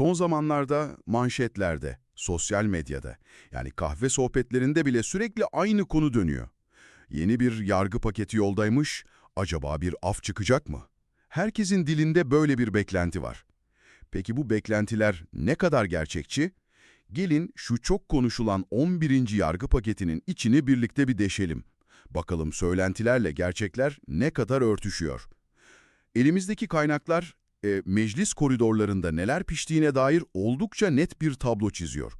Son zamanlarda manşetlerde, sosyal medyada, yani kahve sohbetlerinde bile sürekli aynı konu dönüyor. Yeni bir yargı paketi yoldaymış, acaba bir af çıkacak mı? Herkesin dilinde böyle bir beklenti var. Peki bu beklentiler ne kadar gerçekçi? Gelin şu çok konuşulan 11. yargı paketinin içini birlikte bir deşelim. Bakalım söylentilerle gerçekler ne kadar örtüşüyor. Elimizdeki kaynaklar e, meclis koridorlarında neler piştiğine dair oldukça net bir tablo çiziyor.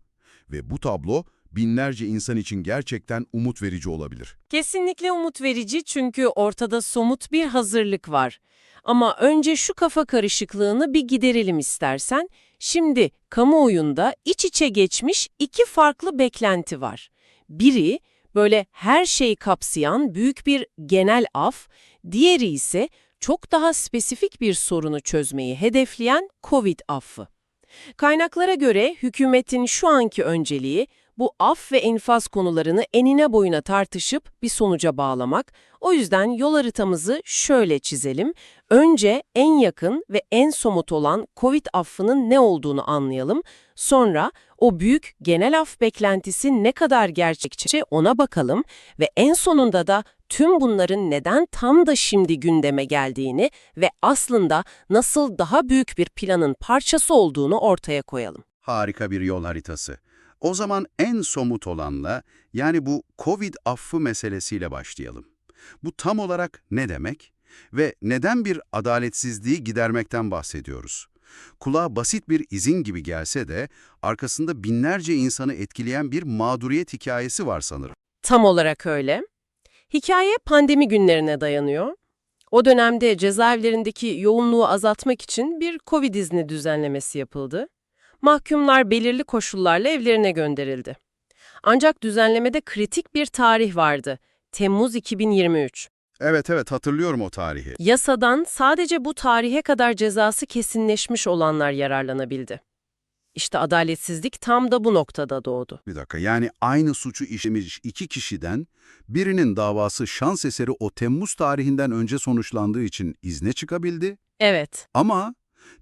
Ve bu tablo binlerce insan için gerçekten umut verici olabilir. Kesinlikle umut verici çünkü ortada somut bir hazırlık var. Ama önce şu kafa karışıklığını bir giderelim istersen. Şimdi kamuoyunda iç içe geçmiş iki farklı beklenti var. Biri böyle her şeyi kapsayan büyük bir genel af, diğeri ise çok daha spesifik bir sorunu çözmeyi hedefleyen Covid affı. Kaynaklara göre hükümetin şu anki önceliği bu af ve enfaz konularını enine boyuna tartışıp bir sonuca bağlamak. O yüzden yol haritamızı şöyle çizelim. Önce en yakın ve en somut olan Covid affının ne olduğunu anlayalım. Sonra o büyük genel af beklentisi ne kadar gerçekçi ona bakalım ve en sonunda da tüm bunların neden tam da şimdi gündeme geldiğini ve aslında nasıl daha büyük bir planın parçası olduğunu ortaya koyalım. Harika bir yol haritası. O zaman en somut olanla, yani bu Covid affı meselesiyle başlayalım. Bu tam olarak ne demek? Ve neden bir adaletsizliği gidermekten bahsediyoruz? Kulağa basit bir izin gibi gelse de arkasında binlerce insanı etkileyen bir mağduriyet hikayesi var sanırım. Tam olarak öyle. Hikaye pandemi günlerine dayanıyor. O dönemde cezaevlerindeki yoğunluğu azaltmak için bir Covid izni düzenlemesi yapıldı. Mahkumlar belirli koşullarla evlerine gönderildi. Ancak düzenlemede kritik bir tarih vardı. Temmuz 2023. Evet evet hatırlıyorum o tarihi. Yasadan sadece bu tarihe kadar cezası kesinleşmiş olanlar yararlanabildi. İşte adaletsizlik tam da bu noktada doğdu. Bir dakika yani aynı suçu işlemiş iki kişiden birinin davası şans eseri o Temmuz tarihinden önce sonuçlandığı için izne çıkabildi Evet, ama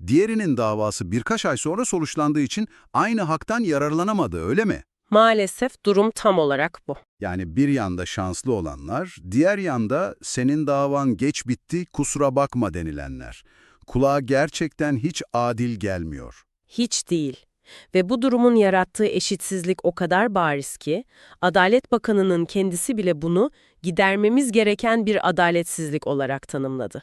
diğerinin davası birkaç ay sonra sonuçlandığı için aynı haktan yararlanamadı öyle mi? Maalesef durum tam olarak bu. Yani bir yanda şanslı olanlar, diğer yanda senin davan geç bitti kusura bakma denilenler. Kulağa gerçekten hiç adil gelmiyor. Hiç değil. Ve bu durumun yarattığı eşitsizlik o kadar bariz ki, Adalet Bakanı'nın kendisi bile bunu gidermemiz gereken bir adaletsizlik olarak tanımladı.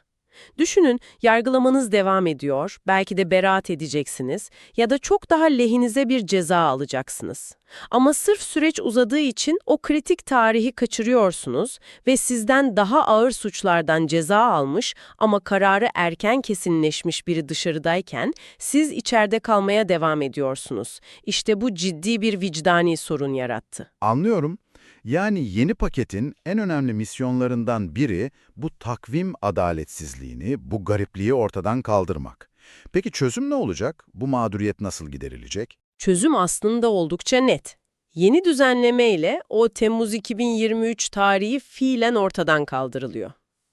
Düşünün, yargılamanız devam ediyor, belki de beraat edeceksiniz ya da çok daha lehinize bir ceza alacaksınız. Ama sırf süreç uzadığı için o kritik tarihi kaçırıyorsunuz ve sizden daha ağır suçlardan ceza almış ama kararı erken kesinleşmiş biri dışarıdayken siz içeride kalmaya devam ediyorsunuz. İşte bu ciddi bir vicdani sorun yarattı. Anlıyorum. Yani yeni paketin en önemli misyonlarından biri bu takvim adaletsizliğini, bu garipliği ortadan kaldırmak. Peki çözüm ne olacak? Bu mağduriyet nasıl giderilecek? Çözüm aslında oldukça net. Yeni düzenleme ile o Temmuz 2023 tarihi fiilen ortadan kaldırılıyor.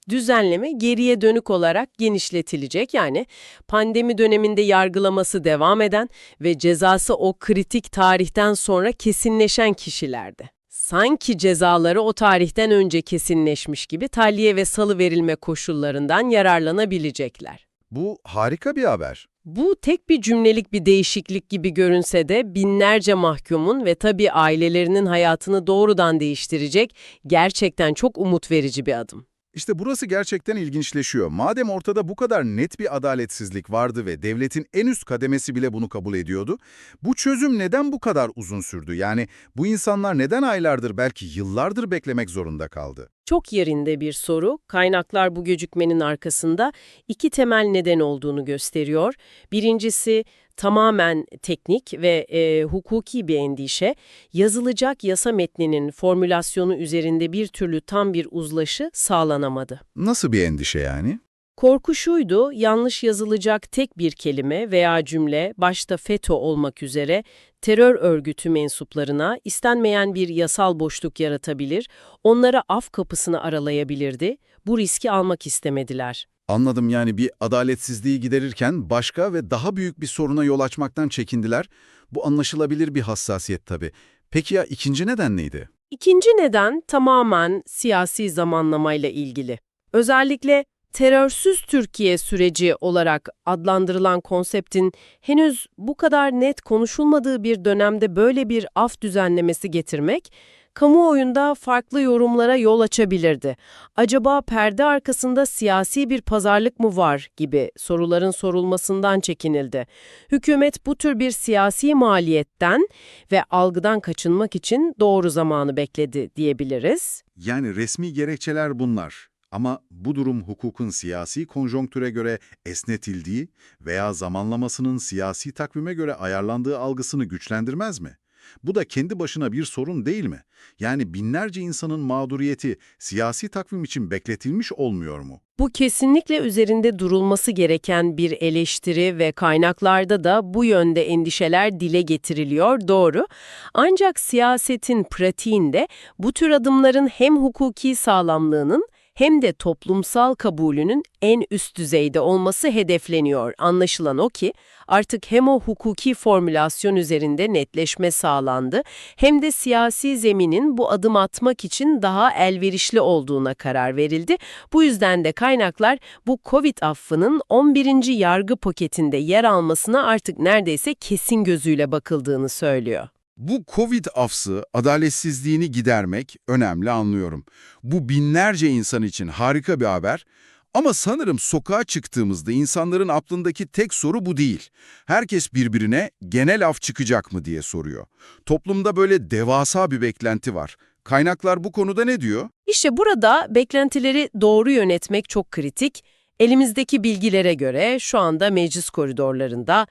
Düzenleme geriye dönük olarak genişletilecek yani pandemi döneminde yargılaması devam eden ve cezası o kritik tarihten sonra kesinleşen kişilerde. Sanki cezaları o tarihten önce kesinleşmiş gibi tahliye ve salı verilme koşullarından yararlanabilecekler. Bu harika bir haber. Bu tek bir cümlelik bir değişiklik gibi görünse de binlerce mahkumun ve tabii ailelerinin hayatını doğrudan değiştirecek gerçekten çok umut verici bir adım. İşte burası gerçekten ilginçleşiyor. Madem ortada bu kadar net bir adaletsizlik vardı ve devletin en üst kademesi bile bunu kabul ediyordu, bu çözüm neden bu kadar uzun sürdü? Yani bu insanlar neden aylardır belki yıllardır beklemek zorunda kaldı? Çok yerinde bir soru. Kaynaklar bu gecikmenin arkasında iki temel neden olduğunu gösteriyor. Birincisi tamamen teknik ve e, hukuki bir endişe. Yazılacak yasa metninin formülasyonu üzerinde bir türlü tam bir uzlaşı sağlanamadı. Nasıl bir endişe yani? Korku şuydu, yanlış yazılacak tek bir kelime veya cümle, başta FETÖ olmak üzere, terör örgütü mensuplarına istenmeyen bir yasal boşluk yaratabilir, onlara af kapısını aralayabilirdi, bu riski almak istemediler. Anladım yani bir adaletsizliği giderirken başka ve daha büyük bir soruna yol açmaktan çekindiler. Bu anlaşılabilir bir hassasiyet tabii. Peki ya ikinci neden neydi? İkinci neden tamamen siyasi zamanlamayla ilgili. Özellikle terörsüz Türkiye süreci olarak adlandırılan konseptin henüz bu kadar net konuşulmadığı bir dönemde böyle bir af düzenlemesi getirmek, kamuoyunda farklı yorumlara yol açabilirdi. Acaba perde arkasında siyasi bir pazarlık mı var gibi soruların sorulmasından çekinildi. Hükümet bu tür bir siyasi maliyetten ve algıdan kaçınmak için doğru zamanı bekledi diyebiliriz. Yani resmi gerekçeler bunlar. Ama bu durum hukukun siyasi konjonktüre göre esnetildiği veya zamanlamasının siyasi takvime göre ayarlandığı algısını güçlendirmez mi? Bu da kendi başına bir sorun değil mi? Yani binlerce insanın mağduriyeti siyasi takvim için bekletilmiş olmuyor mu? Bu kesinlikle üzerinde durulması gereken bir eleştiri ve kaynaklarda da bu yönde endişeler dile getiriliyor, doğru. Ancak siyasetin pratiğinde bu tür adımların hem hukuki sağlamlığının hem de toplumsal kabulünün en üst düzeyde olması hedefleniyor. Anlaşılan o ki artık hem o hukuki formülasyon üzerinde netleşme sağlandı hem de siyasi zeminin bu adım atmak için daha elverişli olduğuna karar verildi. Bu yüzden de kaynaklar bu Covid affının 11. yargı paketinde yer almasına artık neredeyse kesin gözüyle bakıldığını söylüyor. Bu Covid afsı adaletsizliğini gidermek önemli anlıyorum. Bu binlerce insan için harika bir haber. Ama sanırım sokağa çıktığımızda insanların aklındaki tek soru bu değil. Herkes birbirine genel af çıkacak mı diye soruyor. Toplumda böyle devasa bir beklenti var. Kaynaklar bu konuda ne diyor? İşte burada beklentileri doğru yönetmek çok kritik. Elimizdeki bilgilere göre şu anda meclis koridorlarında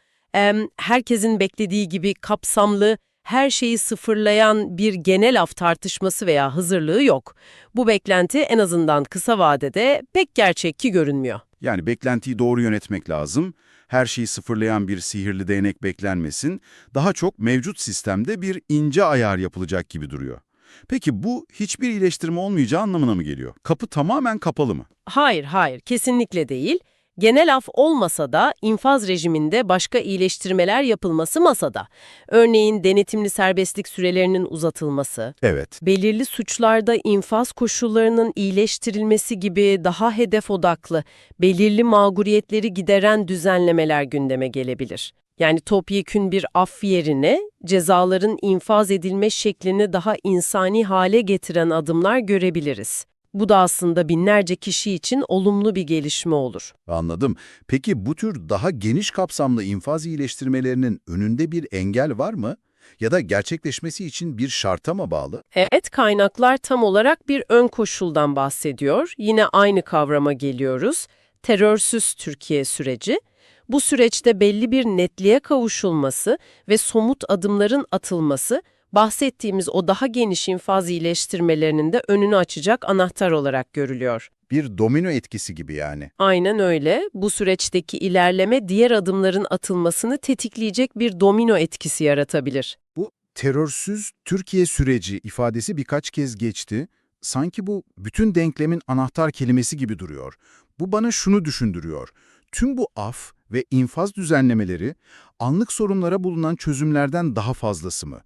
herkesin beklediği gibi kapsamlı, her şeyi sıfırlayan bir genel af tartışması veya hazırlığı yok. Bu beklenti en azından kısa vadede pek gerçekçi görünmüyor. Yani beklentiyi doğru yönetmek lazım. Her şeyi sıfırlayan bir sihirli değnek beklenmesin. Daha çok mevcut sistemde bir ince ayar yapılacak gibi duruyor. Peki bu hiçbir iyileştirme olmayacağı anlamına mı geliyor? Kapı tamamen kapalı mı? Hayır, hayır, kesinlikle değil. Genel af olmasa da infaz rejiminde başka iyileştirmeler yapılması masada. Örneğin denetimli serbestlik sürelerinin uzatılması, Evet. belirli suçlarda infaz koşullarının iyileştirilmesi gibi daha hedef odaklı, belirli mağduriyetleri gideren düzenlemeler gündeme gelebilir. Yani topyekün bir af yerine cezaların infaz edilme şeklini daha insani hale getiren adımlar görebiliriz. Bu da aslında binlerce kişi için olumlu bir gelişme olur. Anladım. Peki bu tür daha geniş kapsamlı infaz iyileştirmelerinin önünde bir engel var mı? Ya da gerçekleşmesi için bir şarta mı bağlı? Evet, kaynaklar tam olarak bir ön koşuldan bahsediyor. Yine aynı kavrama geliyoruz. Terörsüz Türkiye süreci. Bu süreçte belli bir netliğe kavuşulması ve somut adımların atılması, bahsettiğimiz o daha geniş infaz iyileştirmelerinin de önünü açacak anahtar olarak görülüyor. Bir domino etkisi gibi yani. Aynen öyle. Bu süreçteki ilerleme diğer adımların atılmasını tetikleyecek bir domino etkisi yaratabilir. Bu terörsüz Türkiye süreci ifadesi birkaç kez geçti. Sanki bu bütün denklemin anahtar kelimesi gibi duruyor. Bu bana şunu düşündürüyor. Tüm bu af ve infaz düzenlemeleri anlık sorunlara bulunan çözümlerden daha fazlası mı?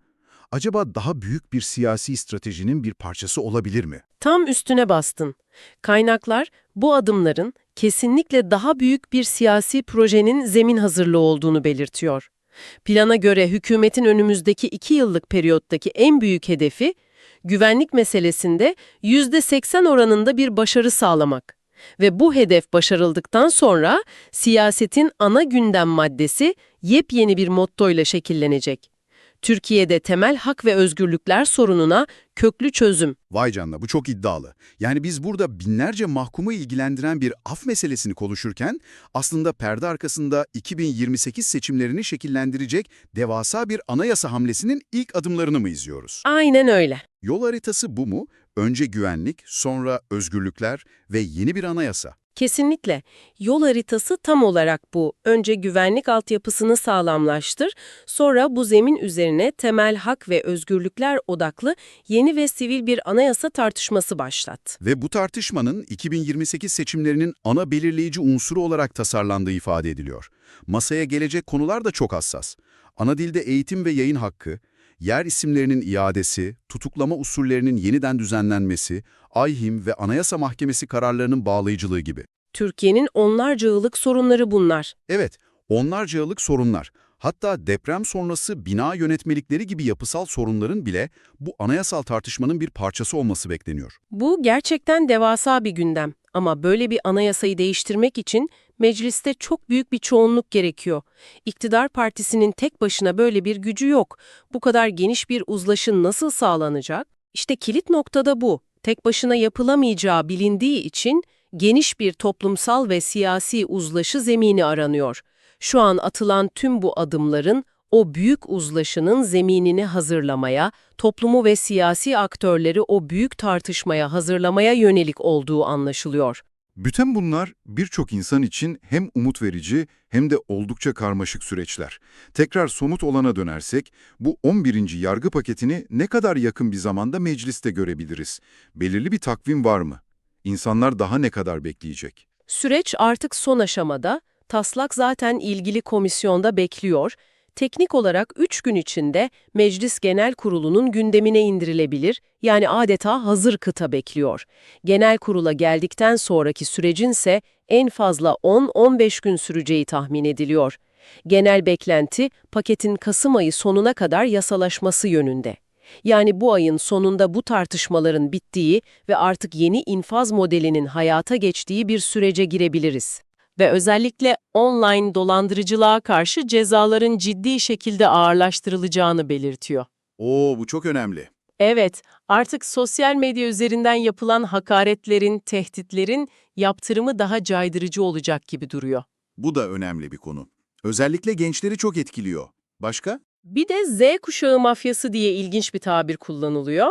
Acaba daha büyük bir siyasi stratejinin bir parçası olabilir mi? Tam üstüne bastın. Kaynaklar bu adımların kesinlikle daha büyük bir siyasi projenin zemin hazırlığı olduğunu belirtiyor. Plana göre hükümetin önümüzdeki iki yıllık periyottaki en büyük hedefi, güvenlik meselesinde %80 oranında bir başarı sağlamak. Ve bu hedef başarıldıktan sonra siyasetin ana gündem maddesi yepyeni bir mottoyla şekillenecek. Türkiye'de temel hak ve özgürlükler sorununa köklü çözüm. Vay canına bu çok iddialı. Yani biz burada binlerce mahkumu ilgilendiren bir af meselesini konuşurken aslında perde arkasında 2028 seçimlerini şekillendirecek devasa bir anayasa hamlesinin ilk adımlarını mı izliyoruz? Aynen öyle. Yol haritası bu mu? Önce güvenlik, sonra özgürlükler ve yeni bir anayasa. Kesinlikle. Yol haritası tam olarak bu. Önce güvenlik altyapısını sağlamlaştır, sonra bu zemin üzerine temel hak ve özgürlükler odaklı yeni ve sivil bir anayasa tartışması başlat. Ve bu tartışmanın 2028 seçimlerinin ana belirleyici unsuru olarak tasarlandığı ifade ediliyor. Masaya gelecek konular da çok hassas. Ana dilde eğitim ve yayın hakkı, yer isimlerinin iadesi, tutuklama usullerinin yeniden düzenlenmesi, AYHİM ve Anayasa Mahkemesi kararlarının bağlayıcılığı gibi. Türkiye'nin onlarca yıllık sorunları bunlar. Evet, onlarca yıllık sorunlar, hatta deprem sonrası bina yönetmelikleri gibi yapısal sorunların bile bu anayasal tartışmanın bir parçası olması bekleniyor. Bu gerçekten devasa bir gündem. Ama böyle bir anayasayı değiştirmek için mecliste çok büyük bir çoğunluk gerekiyor. İktidar partisinin tek başına böyle bir gücü yok. Bu kadar geniş bir uzlaşı nasıl sağlanacak? İşte kilit noktada bu. Tek başına yapılamayacağı bilindiği için geniş bir toplumsal ve siyasi uzlaşı zemini aranıyor. Şu an atılan tüm bu adımların o büyük uzlaşının zeminini hazırlamaya, toplumu ve siyasi aktörleri o büyük tartışmaya hazırlamaya yönelik olduğu anlaşılıyor. Bütün bunlar birçok insan için hem umut verici hem de oldukça karmaşık süreçler. Tekrar somut olana dönersek, bu 11. yargı paketini ne kadar yakın bir zamanda mecliste görebiliriz? Belirli bir takvim var mı? İnsanlar daha ne kadar bekleyecek? Süreç artık son aşamada, taslak zaten ilgili komisyonda bekliyor. Teknik olarak 3 gün içinde Meclis Genel Kurulu'nun gündemine indirilebilir, yani adeta hazır kıta bekliyor. Genel Kurula geldikten sonraki sürecinse en fazla 10-15 gün süreceği tahmin ediliyor. Genel beklenti paketin Kasım ayı sonuna kadar yasalaşması yönünde. Yani bu ayın sonunda bu tartışmaların bittiği ve artık yeni infaz modelinin hayata geçtiği bir sürece girebiliriz. Ve özellikle online dolandırıcılığa karşı cezaların ciddi şekilde ağırlaştırılacağını belirtiyor. Oo bu çok önemli. Evet, artık sosyal medya üzerinden yapılan hakaretlerin, tehditlerin yaptırımı daha caydırıcı olacak gibi duruyor. Bu da önemli bir konu. Özellikle gençleri çok etkiliyor. Başka? Bir de Z kuşağı mafyası diye ilginç bir tabir kullanılıyor.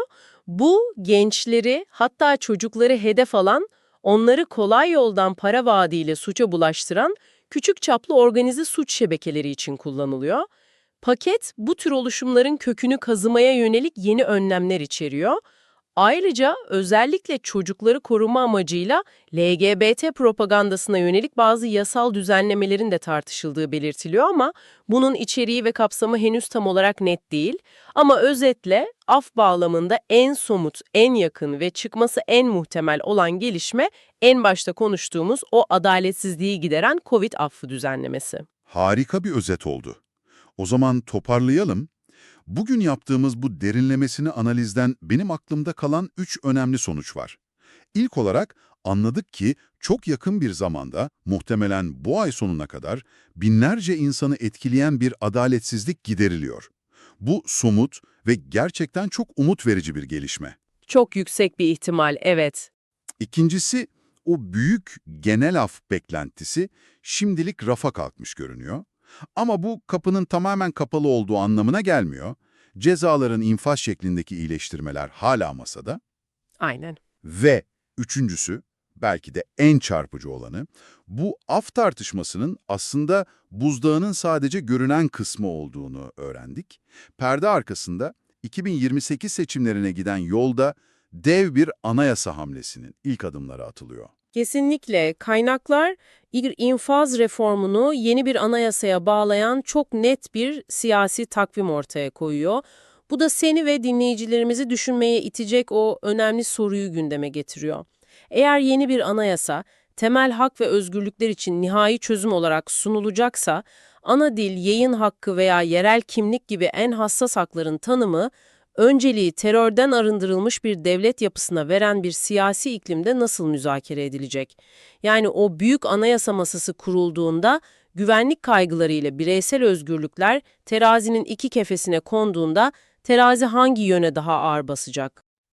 Bu gençleri hatta çocukları hedef alan, onları kolay yoldan para vaadiyle suça bulaştıran küçük çaplı organize suç şebekeleri için kullanılıyor. Paket bu tür oluşumların kökünü kazımaya yönelik yeni önlemler içeriyor. Ayrıca özellikle çocukları koruma amacıyla LGBT propagandasına yönelik bazı yasal düzenlemelerin de tartışıldığı belirtiliyor ama bunun içeriği ve kapsamı henüz tam olarak net değil. Ama özetle af bağlamında en somut, en yakın ve çıkması en muhtemel olan gelişme en başta konuştuğumuz o adaletsizliği gideren Covid affı düzenlemesi. Harika bir özet oldu. O zaman toparlayalım. Bugün yaptığımız bu derinlemesine analizden benim aklımda kalan üç önemli sonuç var. İlk olarak anladık ki çok yakın bir zamanda, muhtemelen bu ay sonuna kadar binlerce insanı etkileyen bir adaletsizlik gideriliyor. Bu somut ve gerçekten çok umut verici bir gelişme. Çok yüksek bir ihtimal, evet. İkincisi, o büyük genel af beklentisi şimdilik rafa kalkmış görünüyor. Ama bu kapının tamamen kapalı olduğu anlamına gelmiyor. Cezaların infaz şeklindeki iyileştirmeler hala masada. Aynen. Ve üçüncüsü, belki de en çarpıcı olanı, bu af tartışmasının aslında buzdağının sadece görünen kısmı olduğunu öğrendik. Perde arkasında 2028 seçimlerine giden yolda dev bir anayasa hamlesinin ilk adımları atılıyor. Kesinlikle. Kaynaklar infaz reformunu yeni bir anayasaya bağlayan çok net bir siyasi takvim ortaya koyuyor. Bu da seni ve dinleyicilerimizi düşünmeye itecek o önemli soruyu gündeme getiriyor. Eğer yeni bir anayasa temel hak ve özgürlükler için nihai çözüm olarak sunulacaksa, ana dil, yayın hakkı veya yerel kimlik gibi en hassas hakların tanımı önceliği terörden arındırılmış bir devlet yapısına veren bir siyasi iklimde nasıl müzakere edilecek? Yani o büyük anayasa masası kurulduğunda güvenlik kaygılarıyla bireysel özgürlükler terazinin iki kefesine konduğunda terazi hangi yöne daha ağır basacak?